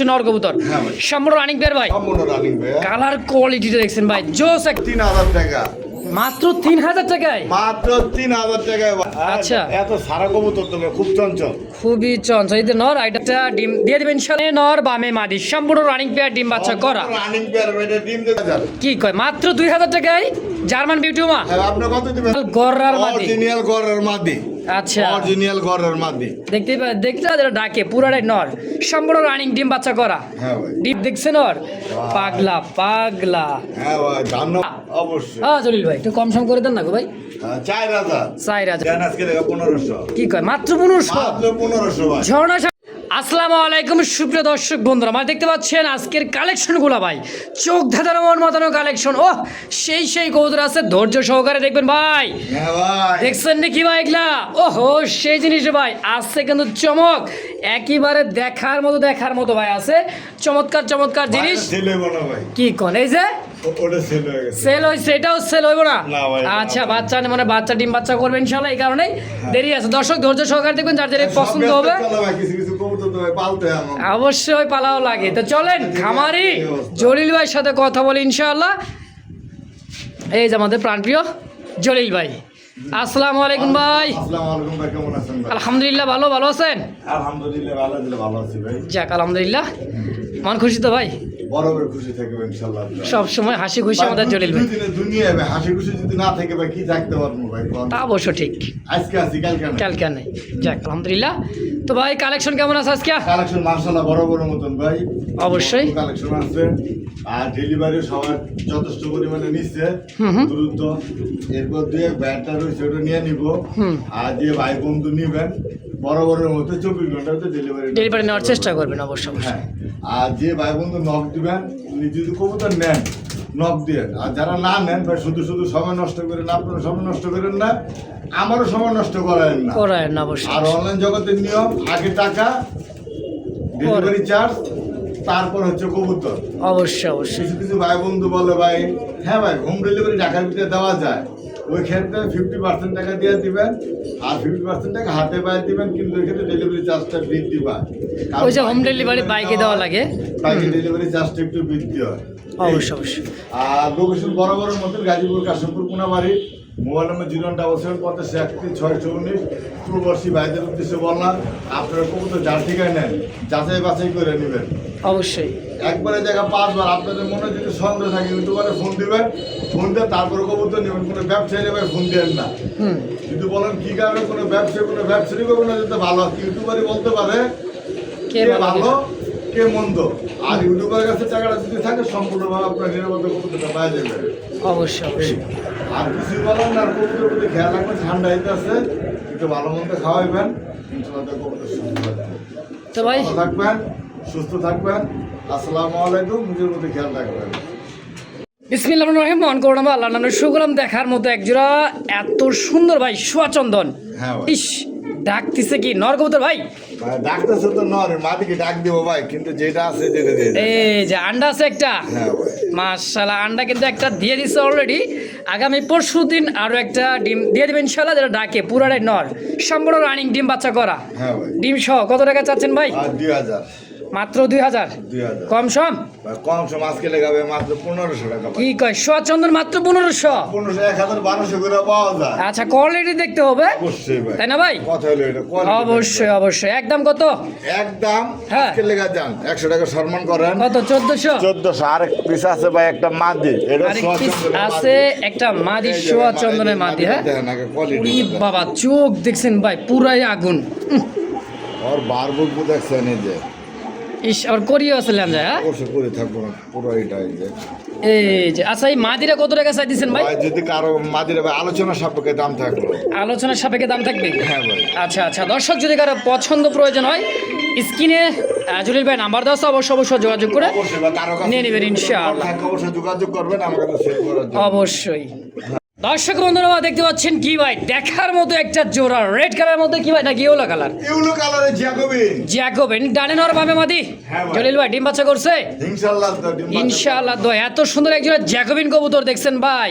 হচ্ছে নর কবুতর। হ্যাঁ সম্পূর্ণ রানিং পেয়ার ভাই। কালার কোয়ালিটিটা দেখছেন ভাই। জোস এক তিন হাজার টাকা। মাত্র তিন হাজার টাকায়? মাত্র তিন হাজার টাকায় আচ্ছা। এত সারা কবুতর খুব চঞ্চল। খুবই চঞ্চল। এই নর ডিম দিয়ে দেবেন ইনশাল্লাহ নর বামে মাদি। সম্পূর্ণ রানিং পেয়ার ডিম বাচ্চা করা। রানিং পেয়ার ডিম কি কয়? মাত্র দুই হাজার টাকায় জার্মান বিউটিউমা হ্যাঁ, আপনি কত দিবেন? গররার মাদি। অরিজিনাল গরের মাদি। আচ্ছা। অরিজিনাল গরের মাদি। দেখতে দেখতে পাচ্ছেন ডাকে পুরাটাই নর। সম্পূর্ণ রানিং ডিম বাচ্চা করা। হ্যাঁ ভাই। ডিম দেখছেন নর পাগলা পাগলা। হ্যাঁ ভাই ধন্যবাদ অবশ্যই। হ্যাঁ জলিল ভাই একটু কম সম করে দেন না গো ভাই। হ্যাঁ, চার হাজার। চার হাজার। কি কয় মাত্র পনেরোশো? মাত্র পনেরোশো ভাই। ঝর্ণা আসসালামু আলাইকুম সুপ্রিয় দর্শক বন্ধুরা। আমার দেখতে পাচ্ছেন আজকের কালেকশনগুলো ভাই। চোখ ধাঁধানো মন মাতানো কালেকশন ও সেই সেই কৌতুর আছে ধৈর্য সহকারে দেখবেন ভাই। হ্যাঁ দেখছেন নাকি ভাই এগুলা? ওহো সেই জিনিস ভাই আসছে কিন্তু চমক। একেবারে দেখার মতো দেখার মতো ভাই আছে। চমৎকার চমৎকার জিনিস। কি কোন এই যে? সেল হয়ে গেছে। সেল সেটাও সেল হইব না? আচ্ছা বাচ্চা মানে বাচ্চা ডিম বাচ্চা করবে ইনশাল্লাহ এই কারণেই দেরি আছে। দর্শক ধৈর্য সহকারে দেখবেন যার যার পছন্দ হবে। অবশ্যই পালাও লাগে। তো চলেন খামারি জলিল ভাইয়ের সাথে কথা বলি ইনশাআল্লাহ। এই যে আমাদের প্রাণপ্রিয় জলিল ভাই। আসসালামু আলাইকুম ভাই? আলহামদুলিল্লাহ ভালো ভালো আছেন? আলহামদুলিল্লাহ, ভালো ভালো আছি ভাই। যাক আলহামদুলিল্লাহ। মন খুশি তো ভাই? বড় করে খুশি থাকবে ইনশাআল্লাহ। সব সময় হাসি খুশি আমাদের জলিল ভাই। দুনিয়ায় ভাই, হাসি খুশি যদি না থাকে ভাই, কি থাকতে পারব ভাই? তা অবশ্য ঠিক। আজকে আছি, কালকে। কালকে নেই। যাক আলহামদুলিল্লাহ। তো ভাই কালেকশন কেমন আছে আজকে? কালেকশন মার্শাল্লাহ বড় বড় মতন ভাই। অবশ্যই। কালেকশন আছে। আর ডেলিভারি সবার যথেষ্ট পরিমাণে নিচ্ছে। দ্রুত। এরপর দিয়ে ব্যাটটা রয়েছে ওটা নিয়ে নিব। আর দিয়ে ভাই বন্ধু নিবেন বড় মধ্যে চব্বিশ মধ্যে ডেলিভারি ডেলিভারি নেওয়ার চেষ্টা করবেন অবশ্য হ্যাঁ। আর যে ভাই বন্ধু নখ দিবেন উনি যদি কবুতর নেন নখ দিয়ে আর যারা না নেন ভাই শুধু শুধু সময় নষ্ট করেন আপনারা সময় নষ্ট করেন না আমারও সময় নষ্ট করেন না। করায় না অবশ্যই আর অনলাইন জগতের নিয়ম আগে টাকা ডেলিভারি চার্জ তারপর হচ্ছে কবুতর। অবশ্যই অবশ্যই কিছু কিছু ভাই বন্ধু বলে ভাই হ্যাঁ ভাই হোম ডেলিভারি ঢাকার ভিতরে দেওয়া যায়। ওই ক্ষেত্রে ফিফটি পার্সেন্ট টাকা দিয়ে দিবেন আর ফিফটি পার্সেন্ট টাকা হাতে পায়ে দিবেন কিন্তু ওই ক্ষেত্রে ডেলিভারি চার্জটা বৃদ্ধি পায়। ওই যে বাইকে delivery বাইকে দেওয়া লাগে। বাইকে ডেলিভারি চার্জটা একটু বৃদ্ধি হয়। অবশ্যই অবশ্যই। আর লোকেশন বড় বড় মধ্যে Gazipur Kashimpur Konabari. Mobile number zero double seven পঞ্চাশ একত্রিশ ছয়শো উনিশ পূর্ববর্তী ভাইদের উদ্দেশ্যে বললাম আপনারা কবুতর যার ঠিকায় নেন যাচাই বাছাই করে নেবেন। অবশ্যই। একবারে জায়গা পাঁচবার আপনাদের মনে যদি সন্দেহ থাকে ইউটিউবারে ফোন দিবেন ফোন দিয়ে তারপরে কবুতর নেবেন কোনো ব্যবসায়ী নেবে ফোন দেন না। যদি বলেন কি কারণে কোনো ব্যবসায়ী কোনো ব্যবসায়ী করবে না যেতে ভালো ইউটিউবারই বলতে পারে কে ভালো, কে মন্দ। আর ইউটিউবের কাছে টাকাটা যদি থাকে সম্পূর্ণভাবে আপনার নিরাপত্তা কবুতরটা পাওয়া যাবে। অবশ্যই অবশ্যই। আর কিছু বলেন না আর কবুতর প্রতি খেয়াল রাখবেন ঠান্ডা হইতে আছে একটু ভালো মন্দ খাওয়াইবেন ইনশাল্লাহ কবুতর থাকবে। তো ভাই? থাকবেন। সুস্থ থাকবেন। আসসালামু আলাইকুম নিজের প্রতি খেয়াল রাখবেন। বিসমিল্লাহ রহিম মন করলাম আল্লাহ দেখার মতো একজোড়া এত সুন্দর ভাই সোয়াচন্দন হ্যাঁ ইস ডাকতিছে কি ভাই? ডাকতেছে তো নর মাটিকে ডাক দিব ভাই কিন্তু যেটা আছে যেটা দিয়ে এই যে আন্ডা আছে একটা? হ্যাঁ মাশাল্লাহ আন্ডা কিন্তু একটা দিয়ে দিচ্ছে অলরেডি আগামী পরশু দিন আরও একটা ডিম দিয়ে দেবেন ইনশাল্লাহ যেটা ডাকে পুরাটাই নর। সম্পূর্ণ রানিং ডিম বাচ্চা করা। হ্যাঁ ডিম সহ কত টাকা চাচ্ছেন ভাই? আর দুই হাজার। মাত্র দুই হাজার? কম সম? কম সম আজকে লেগাবে মাত্র পনেরোশো টাকা কি কয় সোয়াচন্দন মাত্র পনেরোশো? পনেরোশো এক হাজার বারোশো করে পাওয়া যায়। আচ্ছা কোয়ালিটি দেখতে হবে? অবশ্যই তাই না ভাই? কথা হলো এটা অবশ্যই অবশ্যই। একদম কত? একদম হ্যাঁ। আজকে লেগা যান। একশো টাকা সম্মান করেন। কত চোদ্দশো? চোদ্দশো আরেক পিস আছে ভাই একটা মাদি। আছে একটা মাদি এই যে সোয়া ভাই, চন্দনের মাদি হ্যাঁ। বাবা চোখ দেখছেন ভাই পুরাই আগুন। বুকবু দেখছেন এই যে। ইস আর করিও আছে ল্যাঞ্জা হ্যাঁ? অবশ্য করে থাকব না পুরো এটা এই যে। এই যে আচ্ছা এই মাদিরা কত টাকা ভাই? ভাই যদি কারও মাদির ভাই আলোচনা সাপেক্ষে দাম থাকল। আলোচনার সাপেক্ষে দাম থাকবে? হ্যাঁ ভাই। আচ্ছা আচ্ছা দর্শক যদি কারও পছন্দ প্রয়োজন হয় স্ক্রিনে জলিল ভাই নাম্বার আছে, অবশ্যই অবশ্যই যোগাযোগ করে অবশ্যই ভাই কারও কাছে নিয়ে নেবেন ইনশাআল্লাহ। অবশ্যই যোগাযোগ করবেন আমার সেল করার জন্য। অবশ্যই। দর্শক বন্ধুরা দেখতে পাচ্ছেন কি ভাই? দেখার মতো একটা জোড়া রেড কালার মধ্যে কি ভাই? নাকি ইয়েলো কালার ইউলো কালারের জ্যাকোবিন জ্যাকোবিন ডানে নর বামে মাদি? হ্যাঁ ভাই। জলিল ভাই ডিম বাচ্চা করছে? ইনশাআল্লাহ ইনশাআল্লাহ তো এত সুন্দর একজন জ্যাকোবিন কবুতর দেখছেন ভাই।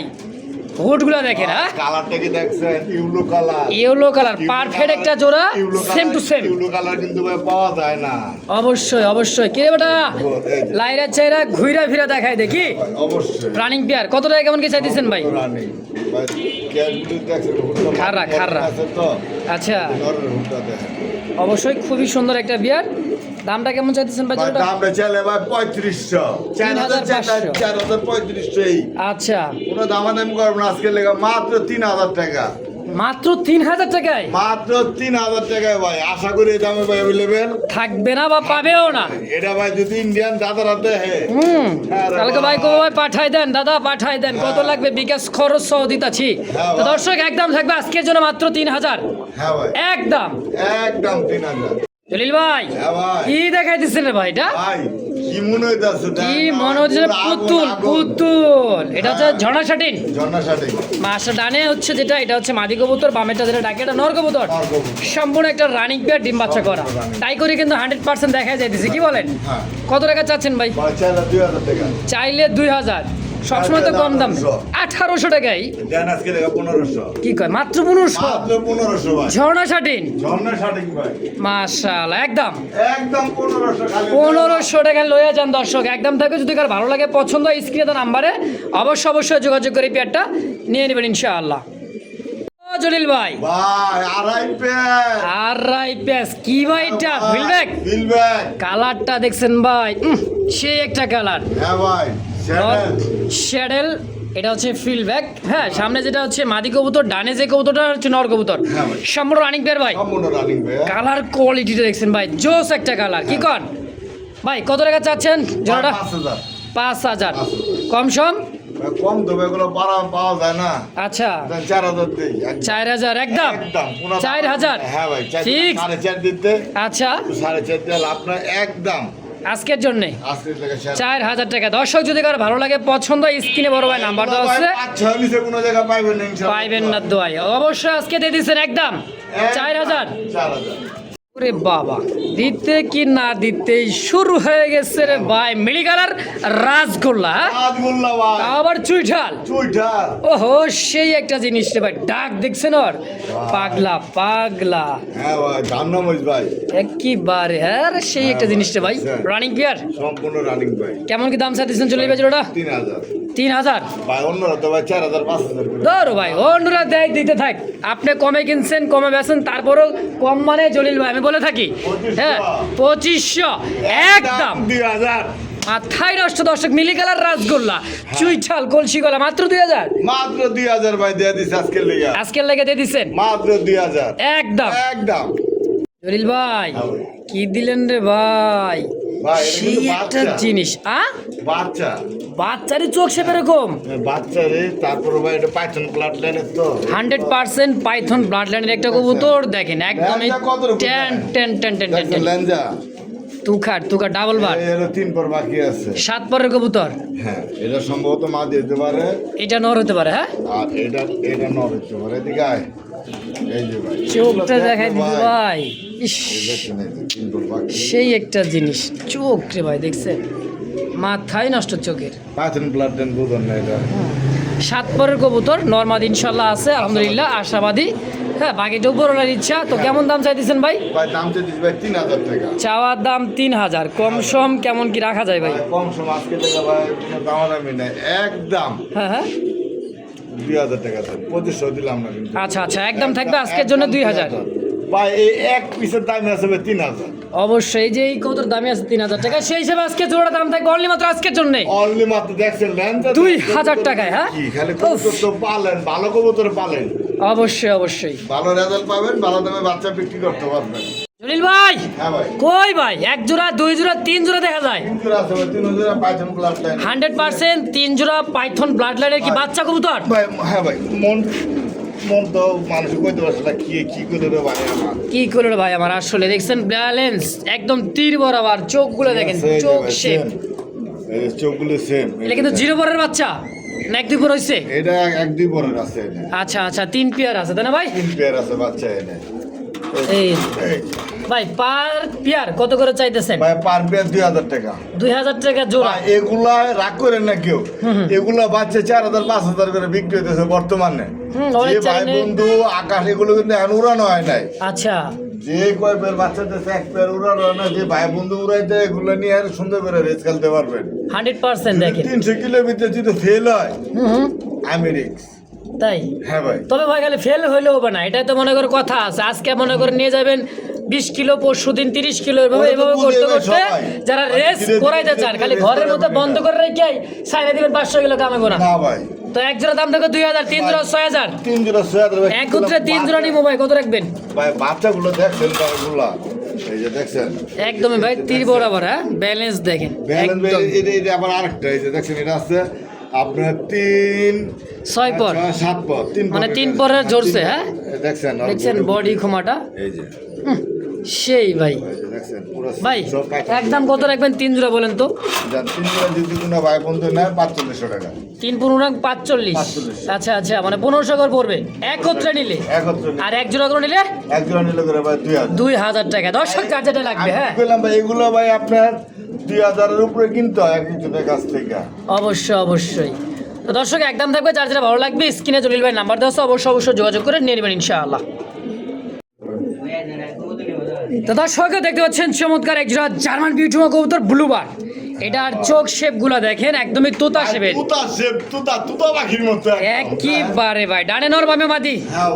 হুডগুলো দেখেন হ্যাঁ? কালারটা কি দেখছেন? Yellow colour. Yellow colour perfect একটা জোড়া same to same yellow colour কিন্তু ভাই পাওয়া যায় না। অবশ্যই অবশ্যই। কে রে বেটা লাইরা চাইরা ঘুরা ফিরা দেখায় দেখি। অবশ্যই। রানিং পেয়ার কত টাকা কেমন কি চাইতেছেন ভাই? খাররা, খাররা। আচ্ছা। অবশ্যই খুবই সুন্দর একটা বিয়ার দামটা কেমন চাইতেছেন ভাই ভাই দামটা চাইলে ভাই পঁয়ত্রিশশো। চার হাজার চার হাজার পঁয়ত্রিশশো আচ্ছা। কোনো দামাদামি করব না আজকে লেগে মাত্র তিন হাজার টাকা। মাত্র তিন হাজার টাকায়? মাত্র তিন হাজার টাকায় ভাই আশা করি এই দামে ভাই অ্যাভেলেবেল থাকবে না বা পাবেও না। এটা ভাই যদি ইন্ডিয়ান দাদার হাতে হুম হ্যাঁ কালকে ভাই বাবা। কো ভাই পাঠাই দেন দাদা পাঠাই দেন কত হ্যাঁ। লাগবে বিকাশ খরচ সহ দিতাছি। হ্যাঁ তো দর্শক একদম থাকবে আজকের জন্য মাত্র তিন হাজার। হ্যাঁ ভাই। একদম। একদম তিন হাজার। জলিল ভাই কি দেখাই দিচ্ছেন রে ভাই এটা? ভাই কি মনে হইতাছে কি মনে হচ্ছে পুতুল পুতুল। এটা হচ্ছে হ্যাঁ। ঝর্ণা শাটিন। ঝর্ণা শাড়ি মাসটা ডানে হচ্ছে যেটা এটা হচ্ছে মাদি কবুতর বামেটা যেটা ডাকে এটা নর কবুতর। সম্পূর্ণ একটা রানিং পেয়ার ডিম বাচ্চা করা। তাই করে কিন্তু হান্ড্রেড পার্সেন্ট দেখা যাইতেছে কি বলেন? হ্যাঁ। কত টাকা চাচ্ছেন ভাই? চাইলে দুই হাজার। সবসময় তো কম দাম। আঠারোশো। টাকাই। দেন আজকে লেগে পনেরোশো। কি কয়? মাত্র পনেরোশো? মাত্র পনেরোশো ভাই। ঝর্ণা শাটিন? ঝর্ণা ভাই। একদম। একদম পনেরোশো পনেরোশো টাকা লইয়া যান দর্শক। একদম থাকে যদি কার ভালো লাগে পছন্দ হয় স্ক্রিনে তো নাম্বারে অবশ্যই অবশ্যই যোগাযোগ করে পেয়ারটা নিয়ে নেবেন ইনশাআল্লাহ। জলিল ভাই। ভাই আড়াই আর রাই পেস কি ভাই এটা? ফিলব্যাক ফিলব্যাক কালারটা দেখছেন ভাই। সেই একটা কালার হ্যাঁ ভাই। শ্যাডেল এটা হচ্ছে ফিলব্যাক হ্যাঁ সামনে যেটা হচ্ছে মাদি কবুতর ডানে যে কবুতরটা হচ্ছে নর কবুতর। হ্যাঁ। সম্পূর্ণ রানিং পেয়ার ভাই। কালার কোয়ালিটিটা দেখছেন ভাই জোস একটা কালার কি কন? ভাই কত টাকা চাচ্ছেন? জোড়াটা? পাঁচ হাজার। কম সম? কম দেবে এগুলো পারা পাওয়া যায় না। আচ্ছা। চার হাজার দিই একদম। চার হাজার একদম? চার হ্যাঁ ভাই ঠিক সাড়ে চার দিতে। আচ্ছা। সাড়ে চার দিলে আপনার একদম। আজকের জন্য চার হাজার টাকা। দর্শক যদি কারও ভালো লাগে পছন্দ স্ক্রিনে বড় ভাই নাম্বার দেওয়া আছে। পাইবেন না দোয়াই অবশ্যই আজকে দিয়ে দিচ্ছেন একদম একদম। চার হাজার। ওরে বাবা দিতে কি না দিতেই শুরু হয়ে গেছে রে ভাই মিলি কালার হ্যাঁ? রাজগোল্লা ভাই। আবার চুইঠাল চুইঠাল ওহো সেই একটা জিনিস রে ভাই ডাক দেখছেন ওর? পাগলা পাগলা। হ্যাঁ একেবারে হ্যাঁ রে, সেই একটা জিনিস রে ভাই। হ্যাঁ। রানিং পিয়ার সম্পূর্ণ রানিং ভাই কেমন কি দাম চাইতেছেন চলে যাবে ওটা তিন হাজার। তিন হাজার? ভাই অন্যরা তো ভাই চার হাজার পাঁচ হাজার করে। ধরো ভাই অন্যরা দেয় দিতে থাক। আপনি কমে কিনছেন কমে বেছেন তারপরও কম মানে জলিল ভাই আমি বলে থাকি। হ্যাঁ পঁচিশশো একদম। দুই হাজার। মাথায় নষ্ট দর্শক মিলি কালার রাসগোল্লা চুইঠাল কলসি গলা মাত্র দুই হাজার। মাত্র দুই হাজার ভাই দিয়ে দিস আজকের লেগে। আজকের লেগে দিয়ে দিচ্ছেন মাত্র দুই হাজার। একদম। একদম। জলিল ভাই হ্যাঁ কি দিলেন রে ভাই? সেই একটা জিনিস আ? বাচ্চা। বাচ্চারই চোখ সে এরকম বাচ্চা রে ভাই এটা পাইথন প্লাট লাইনের তো। হান্ড্রেড পার্সেন্ট পাইথন ব্লাড লাইনের একটা কবুতর দেখেন একদমই ল্যাংচা কত রকম ten ten ten ten ten ten. লেঞ্জা তুখার তুখার ডাবল বার তিন পর বাকি আছে। সাত পরের কবুতর। হ্যাঁ এটা সম্ভবত মা দিতে পারে। এটা নর হতে পারে হ্যাঁ? আর এটা এটা নর হতে পারে। এদিকে আয়। এই যে ভাই। চোখটা দেখাই দেখো দিতে ভাই। সেই একটা জিনিস। চোখ রে ভাই দেখছেন? মাথায় নষ্ট চোখের। সাত পরের কবুতর নর্মাদ ইনশাল্লাহ আছে আলহামদুলিল্লাহ আশাবাদী। হ্যাঁ বাকিটা উপরওয়ালার ইচ্ছা। তো কেমন দাম চাইতেছেন ভাই? ভাই দাম চাইছিস ভাই তিন হাজার টাকা। চাওয়ার দাম তিন হাজার। কম সম কেমন কি রাখা যায় ভাই? কম সময় আজকে টাকা ভাই কোনো দামাদামি নাই। একদম। হ্যাঁ হ্যাঁ। দুই হাজার টাকা পঁচিশশো দিলাম না আচ্ছা আচ্ছা একদম থাকবে আজকের জন্য দুই হাজার। ভাই এই এক পিসের দাম আছে তিন হাজার। অবশ্যই যে এই কবুতর দামে আছে তিন হাজার টাকা। সেই হিসেবে আজকে জোড়া দাম থাকবে অনলি মাত্র আজকের জন্য। অনলি মাত্র দেখছেন দুই হাজার টাকায়, হ্যাঁ? খালি কবুতর তো পালেন ভালো কবুতর পালেন। অবশ্যই অবশ্যই। ভালো রেজাল্ট পাবেন ভালো দামে বাচ্চা বিক্রি করতে পারবেন। জলিল ভাই! হ্যাঁ কই ভাই? এক জোড়া দুই জোড়া তিন জোড়া দেখা যায়। হান্ড্রেড পার্সেন্ট তিন জোড়া পাইথন ব্লাড লাইনের কি বাচ্চা কবুতর? হ্যাঁ ভাই মন মন তো মানুষ কইতে পারছে না কি কি করে রে ভাই আমার। কি করল ভাই আমার? আসলে দেখছেন ব্যালেন্স একদম তীর বরাবর চোখগুলো দেখেন চোখ শেপ চোখগুলো সেম এটা কিন্তু জিরো বরের বাচ্চা না এক দুই পর এটা এক দুই আছে আচ্ছা আচ্ছা তিন পেয়ার আছে তাই না ভাই? তিন পেয়ার আছে বাচ্চা এনে এই ভাই পার পিয়ার কত করে চাইতেছেন? ভাই পার পেয়ার দুই হাজার টাকা। দুই হাজার টাকা জোড়া। এগুলা রাগ করেন না কেউ। এগুলা বাচ্চা চার হাজার পাঁচ হাজার করে বিক্রি হইতেছে বর্তমানে। যে ভাই বন্ধু আকাশ এগুলো কিন্তু এখন উড়ানো হয় নাই। আচ্ছা। যে কয় পেয়ার বাচ্চা দিতেছে এক পেয়ার উড়ানো হয় না। যে ভাই বন্ধু উড়াইতে এগুলো নিয়ে আর সুন্দর করে রেস খেলতে পারবেন। হান্ড্রেড পার্সেন্ট দেখেন। তিনশো কিলোমিটার যদি ফেল হয় আমি রিক্স তাই? হ্যাঁ ভাই। তবে ভাই খালি ফেল হইলেও হবে না এটাই তো মনে করে কথা আছে। আজকে মনে করে নিয়ে যাবেন বিশ কিলো পরশু দিন তিরিশ কিলো এভাবে এভাবে করতে করতে যারা রেস করাইতে চান খালি ঘরের মধ্যে বন্ধ করে রেখে সাইডে দিবেন পাঁচশো কিলো কামাবো না ভাই। তো এক জোড়া দাম দেখো দুই হাজার তিন জোড়া ছয় হাজার। তিন জোড়া ছয় হাজার ভাই। একত্রে তিন জোড়া নিবো ভাই কত রাখবেন? ভাই বাচ্চাগুলো দেখছেন তারগুলা এই যে দেখছেন। একদমই ভাই তীর বরাবর হ্যাঁ? ব্যালেন্স দেখেন ব্যালেন্স আবার আরেকটা এই যে দেখছেন এটা আছে আপনার তিন ছয় পর। সাত পর। তিন মানে তিন পরে পরের জোরছে, হ্যাঁ? দেখছেন দেখছেন বডি ক্ষমাটা এই যে। হুম, সেই ভাই। ভাই। একদম কত রাখবেন? তিন জোড়া বলেন তো। তিন জোড়া যদি কোনো ভাই বন্ধু নেয় পাঁচচল্লিশশো টাকা। তিন পনেরো পাঁচচল্লিশ। আচ্ছা আচ্ছা মানে পনেরোশো করে পড়বে। একত্রে নিলে? আর এক জোড়া করে নিলে? এক জোড়া নিলে করে ভাই দুই হাজার। টাকা। দর্শক যেটা লাগবে হ্যাঁ? বললাম ভাই এগুলো ভাই আপনার দুই হাজারের উপরে কিনতে হয় একজনের কাছ থেকে। অবশ্যই অবশ্যই। তো দর্শক একদম থাকবে যার যেটা ভালো লাগবে স্ক্রিনে জলিল ভাই নাম্বার দেওয়া অবশ্যই অবশ্যই যোগাযোগ করে নিয়ে নেবেন ইনশাআল্লাহ। তো দর্শক দেখতে পাচ্ছেন চমৎকার একজন জার্মান বিউটিমা কবুতর ব্লুবার এটার চোখ শেপগুলো দেখেন একদমই তোতা শেপের। তুতা শেপ তুতা তুতা পাখির মতো একেবারে ভাই ডানে নর বামে মাদি হ্যাঁ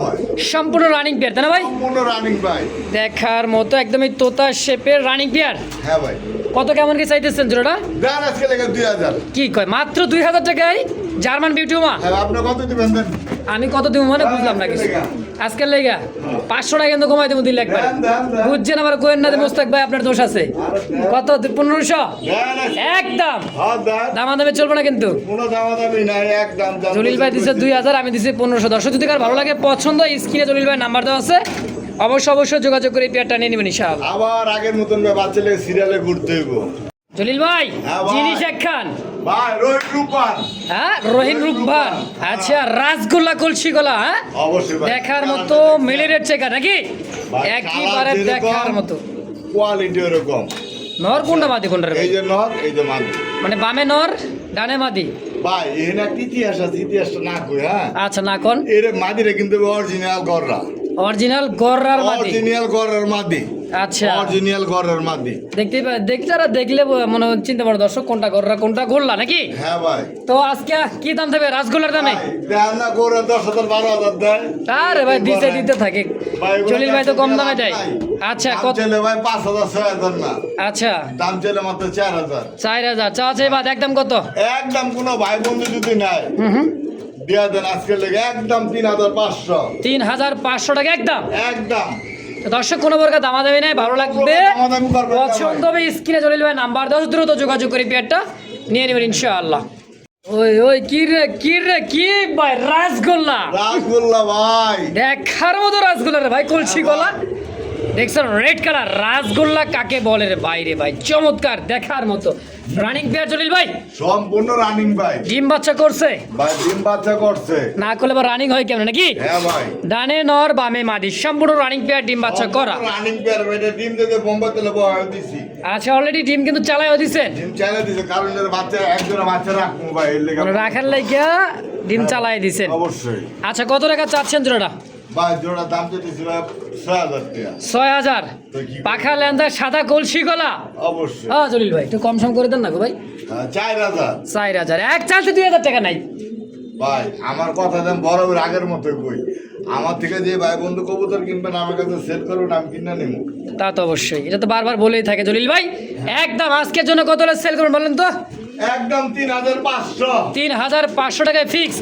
সম্পূর্ণ রানিং পেয়ার তাই না ভাই? সম্পূর্ণ রানিং ভাই দেখার মতো একদমই তোতা শেপের রানিং পেয়ার হ্যাঁ ভাই। কত কেমন কি চাইতেছেন জোড়াটা? দেন আজকে লেগে দুই হাজার। কি কয়? মাত্র দুই হাজার টাকায় জার্মান বিউটিমা হ্যাঁ আপনি কত দিবেন দেন। আমি কত দিব মানে বুঝলাম না কিছু। আজকের লেগা? পাঁচশো টাকা কিন্তু কমাই দেবো দিলে একবার। বুঝছেন আবার কোয়েন না মোস্তাক ভাই আপনার দোষ আছে। কত? পনেরোশো? আজকে। একদম। হ্যাঁ দামা দামে চলবে না কিন্তু। কোনো দামা দামি নাই একদম দাম জলিল ভাই দিচ্ছে দুই হাজার আমি দিচ্ছি পনেরোশো। দর্শক যদি কার ভালো লাগে পছন্দ স্ক্রিনে জলিল ভাই নাম্বার দেওয়া আছে। অবশ্যই অবশ্যই যোগাযোগ করে পেয়ারটা নিয়ে নেবেন ইনশাআল্লাহ। আবার আগের মতন বাচ্চা লেগে সিরিয়ালে ঘুরতে হইব। জলিল ভাই হ্যাঁ জিনিস এক খান। ভাই রোহিত রূপান হ্যাঁ রহিন রূপভান আচ্ছা রাসগোল্লা কলসি গলা হ্যাঁ? অবশ্যই দেখার মতো মিলি রেট চেকার নাকি? একইবারে দেখার মতো। কোয়ালিটি ওরকম। নর কোনটা মাদি কোনটা এই যে নর এই যে মাদি। মানে বামে নর ডানে মাদি? ভাই এখানে একটা ইতিহাস আছে ইতিহাসটা না কই হ্যাঁ? আচ্ছা না কোন? এর মাদিরে কিন্তু অরিজিনাল গররা অরিজিনাল গররার মাদি। অরিজিনাল গরের মাদি। আচ্ছা। অরিজিনাল গরের মাদি। দেখতে দেখতে যারা দেখলে মনে চিন্তা পারো দর্শক কোনটা গররা কোনটা গোল্লা নাকি? হ্যাঁ ভাই। তো আজকে কি দাম থাকবে রাসগোল্লার দামে? দেন না গরু দশ হাজার বারো হাজার দেয় আরে ভাই দিতে দিতে থাকে। ভাই, জলিল ভাই তো কম দামে দেয়। আচ্ছা কত চাইলে ভাই পাঁচ হাজার ছয় হাজার না। আচ্ছা। দাম চাইলে মাত্র চার হাজার। চার হাজার। চা আছে বাদ একদম কত? একদম কোনো ভাই বন্ধু যদি নাই হুম হুম। দিয়া দেন আজকে লেগে একদম তিন হাজার পাঁচশো। তিন হাজার পাঁচশো টাকা একদম। একদম। দর্শক কোনো প্রকার নাই ভালো লাগবে। দামাদামি করবেন না ভাই। পছন্দ হবে স্ক্রিনে চলে যাবে নাম্বার দাও দ্রুত যোগাযোগ করে পেয়ারটা নিয়ে নেবেন ইনশাআল্লাহ। ওই ওই কি রে কি রে কি ভাই রাসগোল্লা। রাসগোল্লা ভাই। দেখার মতো রাসগোল্লা রে ভাই কলসি গলা। দেখছেন রেড কালার রাসগোল্লা কাকে বলে রে ভাই রে ভাই? চমৎকার দেখার মতো। রানিং পেয়ার জলিল ভাই? সম্পূর্ণ রানিং ভাই। ডিম বাচ্চা করছে? ভাই ডিম বাচ্চা করছে। না করলে বা রানিং হয় কেমন নাকি? হ্যাঁ ভাই। ডানে নর বামে মাদি সম্পূর্ণ রানিং পেয়ার ডিম বাচ্চা করা। রানিং পেয়ার এটা ডিম থেকে বোম্বাই তেলে বহাই দিছি। আচ্ছা অলরেডি ডিম কিন্তু চালাইও দিছেন ডিম চাইলে দিছে কারণ এর বাচ্চা একজনের বাচ্চা রাখব ভাই এর লেগে রাখার লাইগা ডিম চালাই দিছেন। অবশ্যই। আচ্ছা কত টাকা চাচ্ছেন জোড়াটা? জোড়া দাম ছয় হাজার টাকা। ছয় হাজার? পাখা লেন্দা সাদা কলসি গলা? অবশ্যই। হ্যাঁ জলিল ভাই একটু কম সম করে দেন না গো ভাই। হ্যাঁ, চার হাজার। চার হাজার। এক চালতে দুই হাজার টাকা নাই। ভাই আমার কথা দেন বড় আগের মতো কই। আমার থেকে যে ভাই বন্ধু কবুতর কিনবেন আমার কাছে সেট করুন আমি কিনে নিবো। তা তো অবশ্যই। এটা তো বারবার বলেই থাকে জলিল ভাই। একদম আজকের জন্য কত সেল করুন বলেন তো? একদম তিন হাজার পাঁচশো। তিন হাজার পাঁচশো টাকায় ফিক্স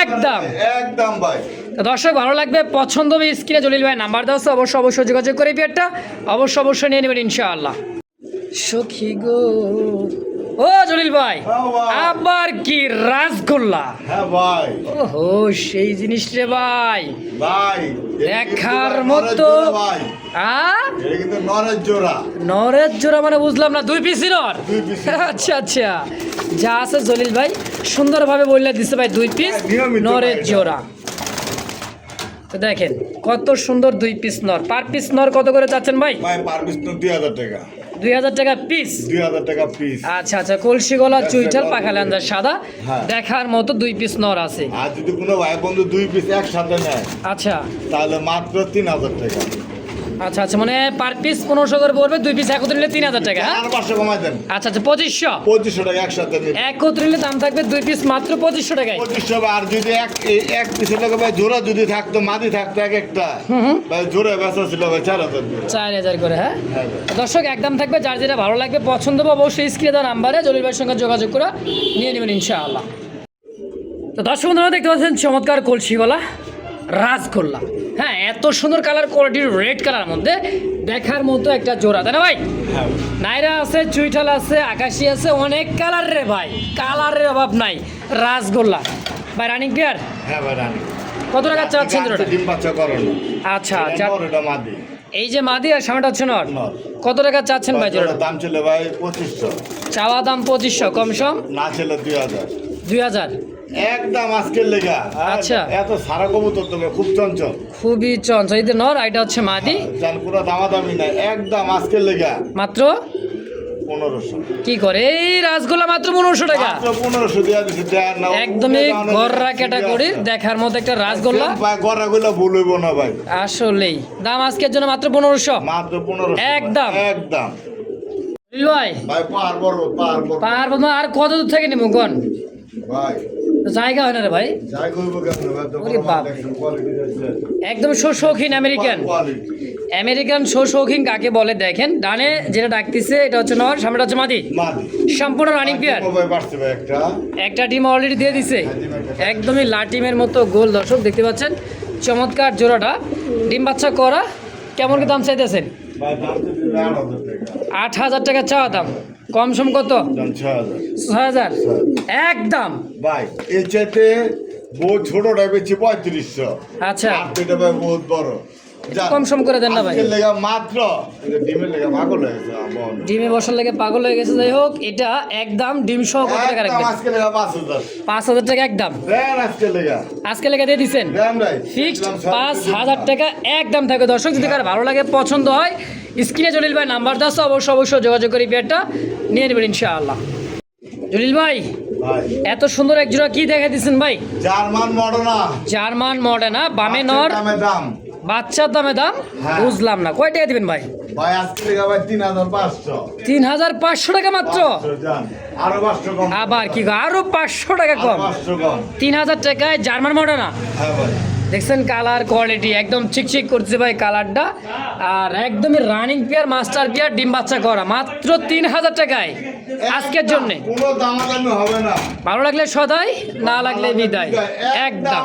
একদম। একদম ভাই। তো দর্শক ভালো লাগবে পছন্দ হবে স্ক্রিনে জলিল ভাই নাম্বার দাও অবশ্যই অবশ্যই যোগাযোগ করে পেয়ারটা অবশ্যই অবশ্যই নিয়ে নেবেন ইনশাআল্লাহ। সখী গো। ও জলিল ভাই। হ্যাঁ আবার কি রাসগোল্লা। হ্যাঁ ভাই। ওহো সেই জিনিস রে ভাই। ভাই দেখার মতো। নরের জোড়া। মানে বুঝলাম না দুই পিসি নর? আচ্ছা আচ্ছা। যা আছে জলিল ভাই সুন্দরভাবে বললে দিছে ভাই দুই পিস হ্যাঁ, নরের জোড়া। তো দেখেন কত সুন্দর দুই পিস নর। পার পিস নর কত করে চাচ্ছেন ভাই? ভাই পার পিস তো দুই হাজার টাকা। দুই হাজার টাকা পিস দুই হাজার টাকা পিস আচ্ছা আচ্ছা কলসি গলা চুইটাল পাখা লেন্দার সাদা। হ্যাঁ। দেখার মতো দুই পিস নর আছে। আর যদি কোনো ভাই বন্ধু দুই পিস একসাথে নেয় আচ্ছা। তাহলে মাত্র তিন হাজার টাকা। আচ্ছা আচ্ছা মানে পার পিস পনেরোশো করে পড়বে দুই পিস একত্রে নিলে তিন হাজার টাকা হ্যাঁ? আর পাঁচশো কমাই দেন। আচ্ছা আচ্ছা পঁচিশশো? পঁচিশশো টাকা একসাথে একত্রে নিলে দাম থাকবে দুই পিস মাত্র পঁচিশশো টাকায়। পঁচিশশো আর যদি এক এক পিসের টাকা ভাই জোড়া যদি থাকতো মাদি থাকতো এক একটা। ভাই জোড়া বেচা ছিল ভাই চার হাজার চার হাজার করে হ্যাঁ? হ্যাঁ দর্শক একদম থাকবে যার যেটা ভালো লাগবে পছন্দ বা অবশ্যই স্ক্রিনে দেওয়া নাম্বারে জলিল ভাইয়ের সঙ্গে যোগাযোগ করে নিয়ে নেবেন ইনশাআল্লাহ। তো দর্শক বন্ধুরা দেখতে পাচ্ছেন চমৎকার কলসিওয়ালা। রাজগোল্লা হ্যাঁ এত সুন্দর কালার কোয়ালিটির রেড কালার মধ্যে দেখার মতো একটা জোড়া তাই না ভাই? হ্যাঁ। নাইরা আছে চুইঠাল আছে আকাশি আছে অনেক কালার রে ভাই কালারের অভাব নাই। রাজগোল্লা ভাই রানিং পেয়ার হ্যাঁ ভাই রানী কত টাকা চাচ্ছেন আচ্ছা মাদি। এই যে মাদি আর সামনেটা হচ্ছে নর। কত টাকা চাচ্ছেন ভাই জোড়াটা? দাম ছিল ভাই? পঁচিশশো। চাওয়া দাম পঁচিশশো কম সম? না ছিল দুই হাজার। দুই হাজার। একদম আজকের লেগা। আচ্ছা। এত সারা কবুতর তুমি খুব চঞ্চল। খুবই চঞ্চল। এই নর এটা হচ্ছে মাদি। জান পুরো দামাদামি নাই। একদম আজকের লেগা। মাত্র? পনেরোশো। কি করে? এই রাসগোল্লা মাত্র পনেরোশো টাকা। পনেরোশো একদমই গররা ক্যাটাগরি দেখার মতো একটা রাসগোল্লা গড়া গুলো ভুল হইব না ভাই। আসলেই। দাম আজকের জন্য মাত্র পনেরোশো। মাত্র পনেরোশো একদম। একদম। ভাই ভাই পার পার বড়। আর কত দূর থেকে নিবো কোন ভাই জায়গা হয় না রে ভাই? একদম শো শৌখিন আমেরিকান আমেরিকান শো শৌখিন কাকে বলে দেখেন? ডানে যেটা ডাকতেছে এটা হচ্ছে নর সামনেটা হচ্ছে মাদি। সম্পূর্ণ রানিং ভাই একটা? টিম অলরেডি দিয়ে দিছে। একদমই লাটিমের মতো গোল দর্শক দেখতে পাচ্ছেন? চমৎকার জোড়াটা। ডিম বাচ্চা করা কেমন কি দাম চাইতেছেন? আট হাজার টাকা চাওয়া দাম। কম সম কত? ছয় হাজার। একদম। ভাই এই চাইতে ছোটটা বেচি পঁয়ত্রিশশো। আচ্ছা। এটা ভাই বহুত বড়। কম সম করে দেন না ভাই। লেগা মাত্র ডিমের লেগা ভাগল হয়েছে আমার। ডিমে বসার লেগে পাগল হয়ে গেছে যাই হোক এটা একদম ডিম সহ কত টাকা রাখবেন? আজকে লেগা টাকা একদম। দেন আজকে লেগা। লেগে দিয়ে দেন ভাই। ফিক্সড। টাকা একদম থাকবে দর্শক যদি কারও ভালো লাগে পছন্দ হয় স্ক্রিনে জলিল ভাই নাম্বার দাস অবশ্যই অবশ্যই যোগাযোগ করি পেয়ারটা নিয়ে নেবেন ইনশাআল্লাহ। জলিল ভাই। এত সুন্দর এক জোড়া কি দেখা দিচ্ছেন ভাই? জার্মান মডেনা জার্মান মডার্না বামে নর বাচ্চার দামে দাম? হ্যাঁ। বুঝলাম না কয় টাকা দিবেন ভাই? ভাই আজকে লেগা ভাই তিন হাজার পাঁচশো। তিন হাজার পাঁচশো টাকা মাত্র? আরও পাঁচশো কম। আবার কি আরও পাঁচশো টাকা কম? পাঁচশো কম। তিন হাজার টাকায় জার্মান মডার্না হ্যাঁ ভাই। দেখছেন কালার কোয়ালিটি একদম চিকচিক করছে ভাই কালারটা। আর একদমই রানিং পেয়ার মাস্টার পেয়ার ডিম বাচ্চা করা মাত্র তিন হাজার টাকায় আজকের জন্য। ভালো লাগলে সদাই না লাগলে বিদায়। একদম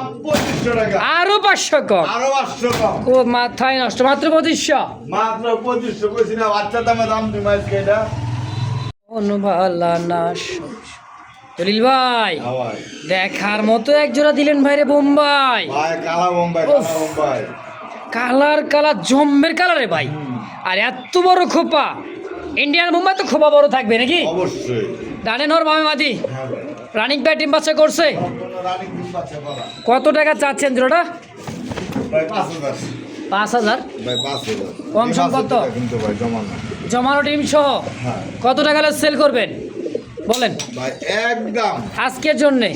আরও পাঁচশো কম। ও মাথায় নষ্ট মাত্র পঁচিশশো। মাত্র পঁচিশশো বাচ্চা দামে না জলিল ভাই হাওয়াই দেখার মতো এক জোড়া দিলেন ভাই রে বোম্বাই। কালা বোম্বাই বোম্বাই। কালার কালার জম্বের কালারে ভাই। আর এত বড় খোপা। ইন্ডিয়ান বোম্বাই তো খোপা বড় থাকবে নাকি? অবশ্যই। ডানে নর বামে মাদি। হ্যাঁ ভাই। ডিম বাচ্চা করছে। কত টাকা চাচ্ছেন জোড়াটা? পাঁচ হাজার। ভাই কম সম কত? ভাই জমানো ডিম সহ। হ্যাঁ। কত টাকা সেল করবেন? বলেন। ভাই একদম। আজকের জন্যে?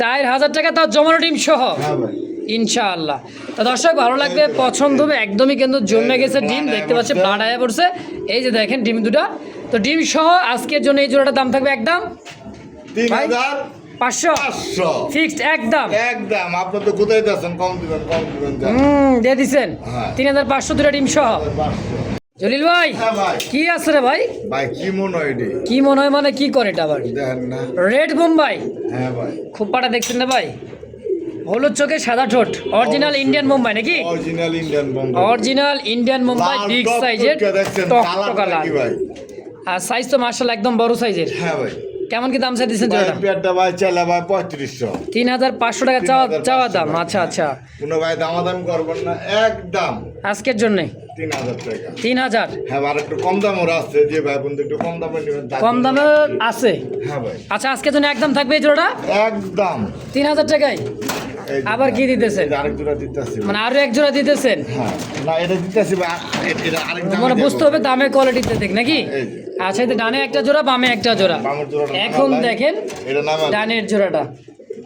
চার হাজার টাকা। তার জমানো ডিম সহ? হ্যাঁ ভাই। ইনশাআল্লাহ। তো দর্শক ভালো লাগবে পছন্দ হবে একদমই কিন্তু জমে গেছে ডিম। দেখতে পাচ্ছি ব্লাড আয়া পড়ছে। এই যে দেখেন ডিম দুটা। তো ডিম সহ আজকের জন্য এই জোড়াটার দাম থাকবে একদম? পাঁচশো। ফিক্সড একদম। একদম। আপনি তো কোথায় যাচ্ছেন? কম দিবেন কম দিবেন হুম দিয়ে হ্যাঁ। তিন হাজার পাঁচশো দুটা ডিম সহ। জলিল ভাই হ্যাঁ ভাই। কি আছে রে ভাই? ভাই কি মনে হয় এটি? কি মনে হয় মানে কি করে এটা আবার? দেখেন না। রেড বোম্বাই হ্যাঁ ভাই। খোপাটা দেখছেন না ভাই? হলুদ চোখে সাদা ঠোঁট। অরিজিনাল ইন্ডিয়ান মুম্বাই নাকি? Original Indian Bombay original Indian Mumbai big সাইজের টুকটা টক কালারটা লাল কি ভাই? আর সাইজ তো মার্শাল একদম বড় সাইজের হ্যাঁ ভাই। কেমন কি দাম চাই দিচ্ছেন ভাই জোড়াটা পেয়ারটা ভাই চাইলে ভাই পঁয়ত্রিশশো। তিন হাজার পাঁচশো টাকা চাওয়া চাওয়া দাম আচ্ছা আচ্ছা। কোনো ভাই দামাদামি করবেন না একদম। আজকের জন্যে। তিন হাজার টাকা। তিন হাজার? হ্যাঁ আর একটু কম দাম ওরা আছে যে ভাই বন্ধু একটু কম দামে নেবেন কম দামে আছে? হ্যাঁ ভাই। আচ্ছা আজকের জন্য একদম থাকবে এই জোড়াটা? একদম। তিন হাজার টাকায়? আবার কি দিতেছেন? আরেক জোড়া দিতেছি মানে আরও এক জোড়া দিতেছেন? হ্যাঁ না এটা দিতেছি এটা আরেক মানে বুঝতে হবে দামের কোয়ালিটিতে দেখ নাকি? আচ্ছা এই ডানে একটা জোড়া বামে একটা জোড়া। এখন দেখেন এটা নামাল ডানের জোড়াটা।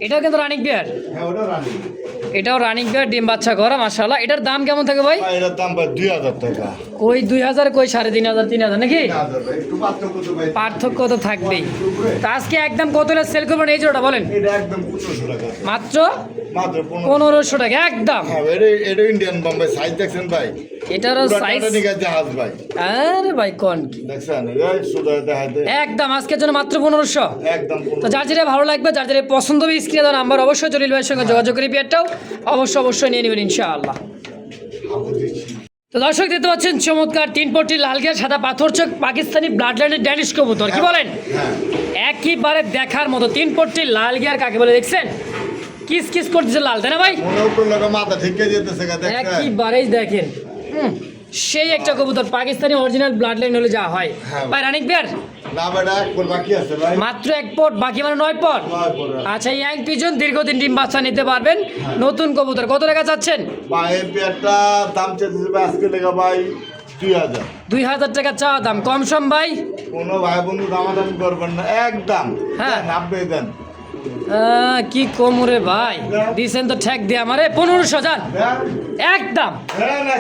এটাও কিন্তু রানিক বিয়ার হ্যাঁ রানি এটাও রানিক বিয়ার ডিম বাচ্চা করা মাশাআল্লাহ। এটার দাম কেমন থাকে ভাই? এটার দাম ভাই দুই হাজার টাকা। কই দুই হাজার কই সাড়ে তিন হাজার তিন হাজার নাকি? পার্থক্য তো থাকবেই। তা আজকে একদম কত সেল করবেন? এই জোড়াটা বলেন। মাত্র পনেরোশো। টাকা একদম। ইন্ডিয়ান বোম্বাই সাইজ দেখছেন ভাই? এটারও সাইজ ভাই। আরে ভাই কোন কি? একদম আজকের জন্য মাত্র পনেরোশো। একদম তো পনেরো যার যেটা ভালো লাগবে যার যেটা পছন্দ হবে স্ক্রিনে দেওয়া নাম্বার অবশ্যই জলিল ভাইয়ের সঙ্গে যোগাযোগ করে পেয়ারটাও অবশ্যই অবশ্যই নিয়ে নেবেন ইনশাআল্লাহ। তো দর্শক দেখতে পাচ্ছেন চমৎকার তিন পট্টি লাল গিয়ার সাদা পাথর চোখ পাকিস্তানি ব্লাড লাইনের ড্যানিশ কবুতর। কি বলেন? হ্যাঁ। একইবারে দেখার মতো তিন পট্টি লাল গিয়ার কাকে বলে দেখছেন? কিস কিস করতেছে লাল তাই না ভাই? একইবারেই দেখেন। সেই একটা কবুতর পাকিস্তানি অরিজিনাল ব্লাড লাইন হলে যা হয়। হ্যাঁ। ভাই। রানিক বিয়ার না বেটা এক বাকি আছে ভাই। মাত্র এক পট বাকি মানে নয় পট? পট। আচ্ছা ইয়াং পিজন দীর্ঘদিন ডিম বাচ্চা নিতে পারবেন। নতুন কবুতর কত টাকা চাচ্ছেন? দাম আজকে লেখা ভাই দুই হাজার। টাকা চা দাম কম সম ভাই? কোনো ভাই বন্ধু দামাদামি করবেন না একদম। হ্যাঁ। নাব্বে দেন। কি কোমরে ভাই? দিছেন তো ঠেক দিয়ে আমারে পনেরোশো যান। একদম।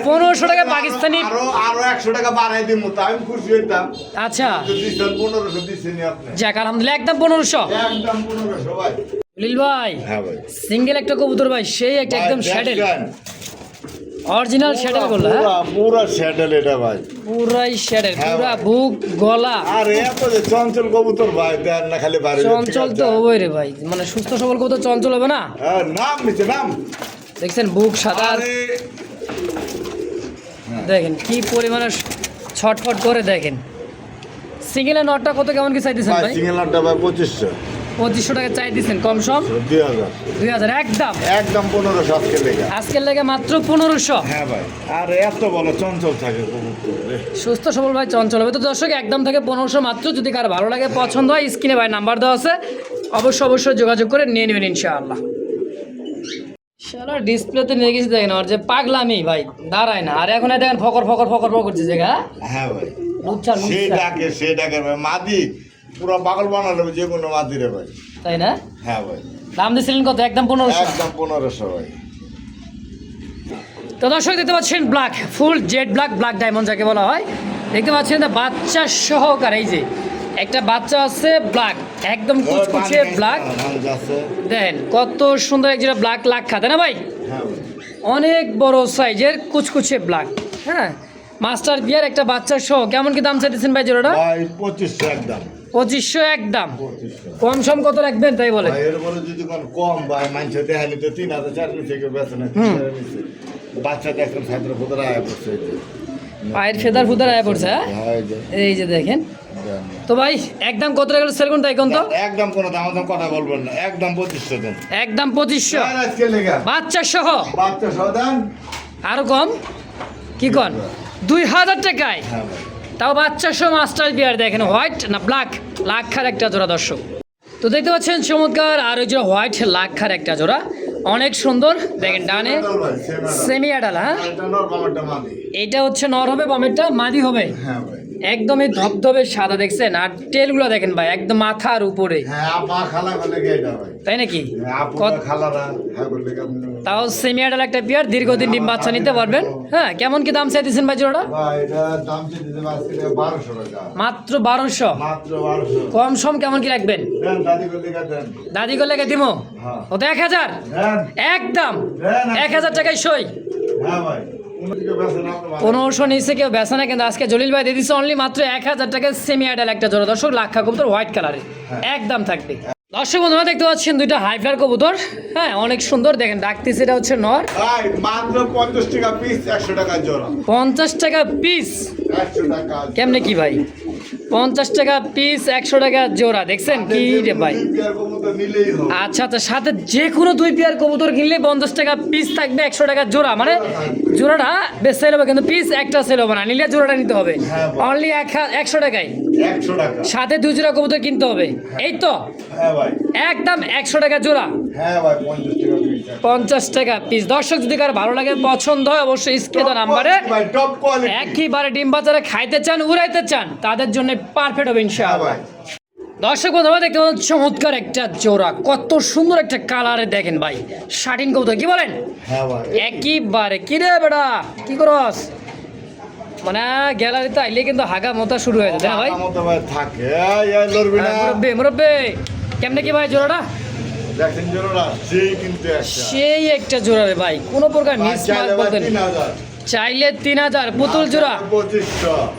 পনেরোশো টাকা পাকিস্তানি- আরও একশো টাকা বাড়াই দিব আমি খুশি হইতাম। আচ্ছা। পনেরোশো দিচ্ছেন যাক আলহামদুলিল্লাহ একদম পনেরোশো। একদম পনেরোশো ভাই। লিল ভাই হ্যাঁ সিঙ্গেল একটা কবুতর ভাই সেই একটা একদম শ্যাডেল? অরিজিনাল হ্যাঁ? পুরা স্যাডেল এটা ভাই। পুরাই শ্যাডেল হ্যাঁ পুরা বুক গলা। আর এত যে চঞ্চল কবুতর ভাই দেন না খালি বাড়ি চঞ্চল তো হবই রে ভাই মানে সুস্থ সবল কবুতর চঞ্চল হবে না? হ্যাঁ নাম নিচে নাম। দেখছেন বুক সাদা। আর। দেখেন কি পরিমাণে ছটফট করে দেখেন। সিঙ্গেলের নটটা কত কেমন কি চাইতেছেন ভাই সিঙ্গেল আড্ডা ভাই পঁচিশশো। পঁচিশশো টাকা চাই দিচ্ছেন কম সম? দুই হাজার। একদম? একদম পনেরোশো আজকে লেগে। আজকের লেগে মাত্র পনেরোশো? হ্যাঁ ভাই আর এত বলো চঞ্চল থাকে সুস্থ সবল ভাই চঞ্চল হবে। তো দর্শক একদম থেকে পনেরোশো মাত্র যদি কার ভালো লাগে পছন্দ হয় স্ক্রিনে ভাই নাম্বার দেওয়া আছে। অবশ্যই অবশ্যই যোগাযোগ করে নিয়ে নেবেন ইনশাআল্লাহ। শালা ডিসপ্লেতে নিয়ে গেছি দেখেন আর যে পাগলামি ভাই দাঁড়ায় না। আর এখন দেখেন ফকর ফকর ফকর ফকর করছে জায়গা হ্যাঁ? ভাই। সে ডাকে সে ডাকে ভাই মাদি পুরো পাগল বানালো যে কোনো মাদি রে ভাই। তাই না? হ্যাঁ ভাই। দাম দিয়েছিলেন কত? একদম পনেরোশো। একদম পনেরোশো ভাই। তো দর্শক দেখতে পাচ্ছেন ব্ল্যাক ফুল জেড ব্ল্যাক ব্ল্যাক ডায়মন্ড যাকে বলা হয়। দেখতে পাচ্ছেন বাচ্চা সহকার এই যে একটা বাচ্চা আছে ব্ল্যাক একদম কুচকুচে ব্ল্যাক দেখেন কত সুন্দর এক যেটা ব্ল্যাক লাখ খাতে না ভাই? হ্যাঁ অনেক বড় সাইজের কুচকুচে ব্ল্যাক হ্যাঁ? মাস্টার বিয়ার একটা বাচ্চা সহ কেমন কি দাম চাইতেছেন ভাই জোড়াটা? পঁচিশশো একদম। পঁচিশশো একদম কম সম কত রাখবেন তাই বলে? যদি কম ভাই মানুষের দেখালি তো তিন হাজার চার বেছে না বাচ্চা দেখেন পুতরা আয় পড়ছে পায়ের ফেদার ফুদার আয়া পড়ছে হ্যাঁ? হ্যাঁ, এই যে। দেখেন। তো ভাই একদম কত টাকা সেল তাই কোন তো? একদম কোনো দাম দাম কথা বলবেন না। একদম পঁচিশশো দেন। একদম পঁচিশশো। বাচ্চা সহ বাচ্চা সদান আরও কম? কি কন? দুই হাজার। টাকায়। হ্যাঁ তাও বাচ্চার সহ মাস্টার বিয়ার দেখেন হোয়াইট না ব্ল্যাক? লাক্ষার একটা জোড়া দর্শক। তো দেখতে পাচ্ছেন চমৎকার আর ওই যে হোয়াইট লাক্ষার একটা জোড়া। অনেক সুন্দর দেখেন ডানে। সেমিয়া ডালা সেমি আডাল হ্যাঁ। এইটা হচ্ছে নর হবে বামেরটা মাদি হবে? হ্যাঁ ভাই। একদমই ধবধবে সাদা দেখছেন। আর টেলগুলো দেখেন ভাই একদম মাথার উপরে। হ্যাঁ তাই নাকি? হ্যাঁ, হ্যাঁ তাও সেমি আডাল একটা পিয়ার দীর্ঘদিন ডিম বাচ্চা নিতে পারবেন। হ্যাঁ কেমন কি দাম চাইতেছেন ভাই জোড়াটা? টাকা। মাত্র বারোশো? কম সম কেমন কি রাখবেন? দাদি করলে কে হ্যাঁ। ও তো এক হাজার? একদম। এক হাজার টাকায় সই। হ্যাঁ ভাই। বেছে। পনেরোশো নিচে কেউ বেসা না কিন্তু আজকে জলিল ভাই দিয়ে দিচ্ছে অনলি মাত্র এক হাজার টাকা সেমি আইডাল একটা জোড়া। দর্শক লাক্ষা কবুতর হোয়াইট কালারের একদম থাকবে। দর্শক বন্ধুরা দেখতে পাচ্ছেন দুইটা হাইফ্লার কবুতর। হ্যাঁ অনেক সুন্দর। দেখেন ডাকতে সেটা হচ্ছে নর। মাত্র পঞ্চাশ টাকা পিস একশো টাকা জোড়া। পঞ্চাশ টাকা পিস একশো টাকা কেমনে কি ভাই? পঞ্চাশ টাকা পিস একশো টাকা জোড়া। দেখছেন? কি রে ভাই? আচ্ছা আচ্ছা সাথে যে কোনো দুই পেয়ার কবুতর কিনলে পঞ্চাশ টাকা পিস থাকবে একশো টাকা জোড়া। মানে জোড়াটা বেশ সেল হবে কিন্তু পিস একটা সেল হবে না। নিলে জোড়াটা নিতে হবে। হ্যাঁ, অনলি এক হা- একশো টাকায়। একশো টাকা। সাথে দুই জোড়া কবুতর কিনতে হবে। এই তো? হ্যাঁ ভাই। একদম একশো টাকা জোড়া। হ্যাঁ ভাই পঞ্চাশ টাকা পিস পঞ্চাশ টাকা পিস দর্শক যদি কার ভালো লাগে পছন্দ হয় অবশ্যই দেওয়া নাম্বারে একইবারে ডিম বাজারে খাইতে চান উড়াইতে চান তাদের জন্য পারফেক্ট হবে ইনশাআল্লাহ। দর্শক বন্ধু দেখতে পাচ্ছেন চমৎকার একটা জোড়া। কত সুন্দর একটা কালারে দেখেন ভাই। শার্টিন কৌতো কি বলেন? হ্যাঁ একইবারে কি রে বেটা কি করস? মানে গ্যালারিতে আইলে কিন্তু হাগা মোতা শুরু হয়ে যায় ভাই? থাকে লড়বি না। মুরব্বে মুরব্বে কেমনে কি ভাই জোড়াটা? সেই কিন্তু একটা। সেই একটা জোড়া রে ভাই কোনো প্রকার মিস ভাই বলতেন। চাইলে তিন হাজার পুতুল জোড়া।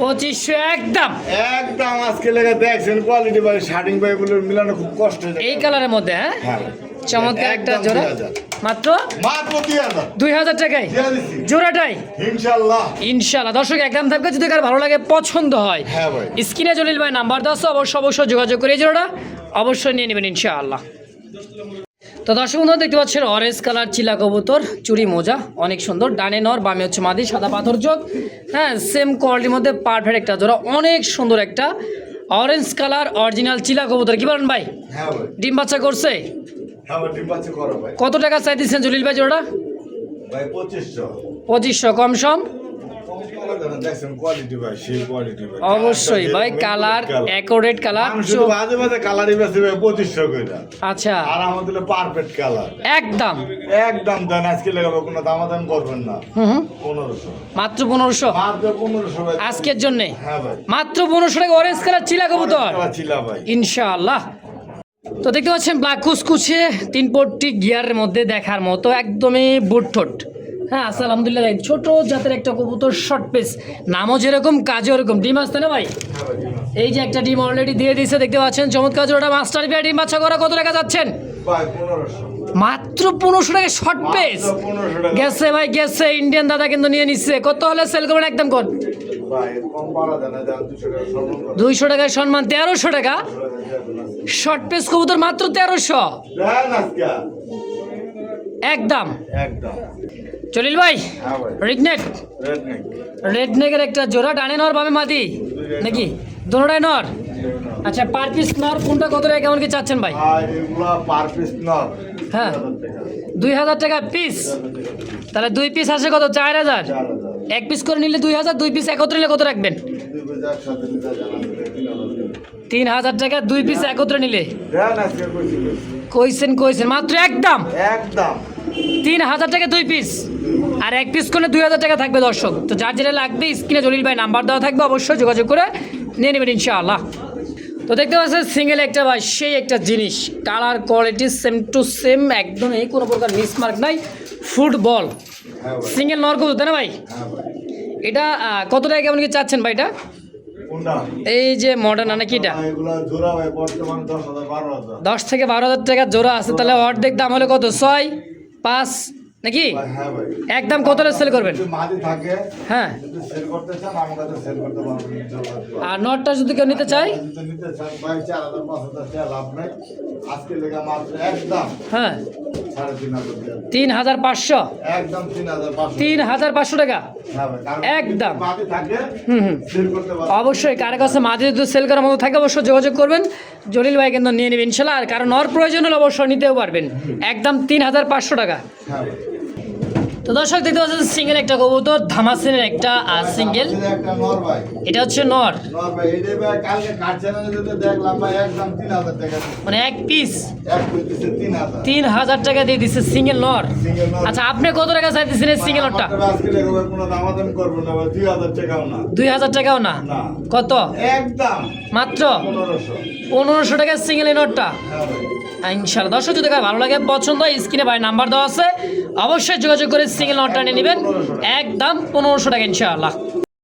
পঁচিশশো। একদম। একদম আজকে লেগে দেখছেন কোয়ালিটি ভাই শার্টিং ভাই মিলানো খুব কষ্ট এই কালারের মধ্যে হ্যাঁ? হ্যাঁ। চমৎকার একটা জোড়া। মাত্র? দুই হাজার টাকায়? জোড়াটাই? ইনশাল্লাহ। ইনশাল্লাহ। দর্শক একদম থাকবে যদি কার ভালো লাগে পছন্দ হয়। হ্যাঁ স্ক্রিনে জলিল ভাই নাম্বার দাও অবশ্যই অবশ্যই যোগাযোগ করে এই জোড়াটা অবশ্যই নিয়ে নেবেন ইনশাআল্লাহ। তো দর্শক বন্ধু দেখতে পাচ্ছেন অরেঞ্জ কালার চিলা কবুতর চুরি মোজা অনেক সুন্দর। ডানে নর বামে হচ্ছে মাদি সাদা পাথর যোগ হ্যাঁ সেম কোয়ালিটির মধ্যে পারফেক্ট একটা জোড়া অনেক সুন্দর একটা অরেঞ্জ কালার অরিজিনাল চিলা কবুতর। কি বলেন হ্যাঁ ভাই। ডিম বাচ্চা করছে? হ্যাঁ কত টাকা চাই দিচ্ছেন জলিল ভাই জোড়া পঁচিশশো। কম সম? অবশ্যই ভাই কালার অ্যাকোরেট কালার কালারই বেশি ভাই পঁচিশশো আচ্ছা। আর আমাদের পারফেক্ট কালার। একদম। একদম দেন আজকে লাগাবো কোনো দামাদাম করবেন না। হুম হুম। পনেরোশো। মাত্র পনেরোশো? মাত্র পনেরোশো আজকের জন্যে? হ্যাঁ ভাই। মাত্র পনেরোশো টাকা অরেঞ্জ কালার চিলা কবুতর? চিলা ভাই। ইনশাআল্লাহ। তো দেখতে পাচ্ছেন ব্ল্যাক কুচকুচে তিন পট্টি গিয়ারের মধ্যে দেখার মতো একদমই বুটঠোট হ্যাঁ আছে আলহামদুলিল্লাহ ভাই। ছোট জাতের একটা কবুতর শর্ট পেস নামও যেরকম কাজও এরকম ডিম আসতে না ভাই? এই যে একটা ডিম অলরেডি দিয়ে দিয়েছে দেখতে পাচ্ছেন চমৎকার জোড়া মাস্টার বিয়া ডিম। বাচ্চা করা কত টাকা যাচ্ছেন? মাত্র পনেরোশো টাকা শর্ট পেস গেছে ভাই গেছে। ইন্ডিয়ান দাদা কিন্তু নিয়ে নিচ্ছে। কত হলে সেল করবেন একদম কোন? দুইশো টাকায় সম্মান তেরোশো টাকা। শর্ট পেস কবুতর মাত্র তেরোশো। একদম। চলিল ভাই হ্যাঁ ভাই। রিগনেট রেড নেক রেড নেকের একটা জোড়া ডানে নর বামে মাদি নাকি? দোনোটাই নর? আচ্ছা পার পিস নর কোনটা কত টাকা কেমন কি চাচ্ছেন ভাই? পার পিস নট হ্যাঁ। দুই হাজার টাকা। পিস তাহলে দুই পিস আসে কত? চার হাজার। এক পিস করে নিলে দুই হাজার দুই পিস একত্রে নিলে কত রাখবেন? তিন হাজার টাকা দুই পিস একত্রে নিলে। কইছেন কইছেন মাত্র একদম? একদম। তিন হাজার টাকা দুই পিস আর এক পিস করলে দুই হাজার টাকা থাকবে দর্শক। তো যার যেটা লাগবে স্ক্রিনে জলিল ভাই নাম্বার দেওয়া থাকবে অবশ্যই যোগাযোগ করে নিয়ে নেবেন ইনশাআল্লাহ। তো দেখতে পাচ্ছেন সিঙ্গেল একটা বা সেই একটা জিনিস। Colour quality same to same একদম এই কোনো প্রকার মিসমার্ক নাই। ফুটবল ভাই সিঙ্গেল নরকুজ তাই না ভাই? হ্যাঁ এটা কত টাকা কেমন কি চাচ্ছেন ভাই এটা? এই যে মডার্ন নাকি এটা? হাজার। দশ থেকে বারো হাজার টাকা জোড়া আছে তাহলে অর্ধেক দাম হলে কত? ছয় পাঁচ নাকি? হ্যাঁ একদম কত সেল করবেন? হ্যাঁ। আর নটটা যদি কেউ নিতে চায়? হ্যাঁ। তিন হাজার পাঁচশো? তিন হাজার পাঁচশো। টাকা? হ্যাঁ একদম। হুম হুম। অবশ্যই কার কাছে মাঝে যদি সেল করার মতো থাকে অবশ্যই যোগাযোগ করবেন। জলিল ভাই কিন্তু নিয়ে নেবেন ইনশাল্লাহ আর কারণ নর প্রয়োজন হলে অবশ্যই নিতেও পারবেন। একদম তিন হাজার পাঁচশো টাকা। হ্যাঁ। তো দর্শক দেখতে পাচ্ছেন সিঙ্গেল একটা কবুতর ধামাসিনের একটা সিঙ্গেল এটা হচ্ছে নর। টাকা মানে এক পিস তিন হাজার। টাকা দিয়ে দিচ্ছে সিঙ্গেল নর। আচ্ছা আপনি কত টাকা চাইতেছেন এই সিঙ্গেল নরটা? দুই হাজার টাকাও না। কত? একদম। মাত্র? পনেরোশো। টাকার সিঙ্গেল নটটা হ্যাঁ ইনশাল্লাহ দর্শক, যদি ভালো লাগে, পছন্দ হয়, স্ক্রিনে ভাই নাম্বার দেওয়া আছে। অবশ্যই যোগাযোগ করে সিঙ্গেল নটটা নিয়ে নেবেন। একদম পনেরোশো টাকা ইনশাআল্লাহ।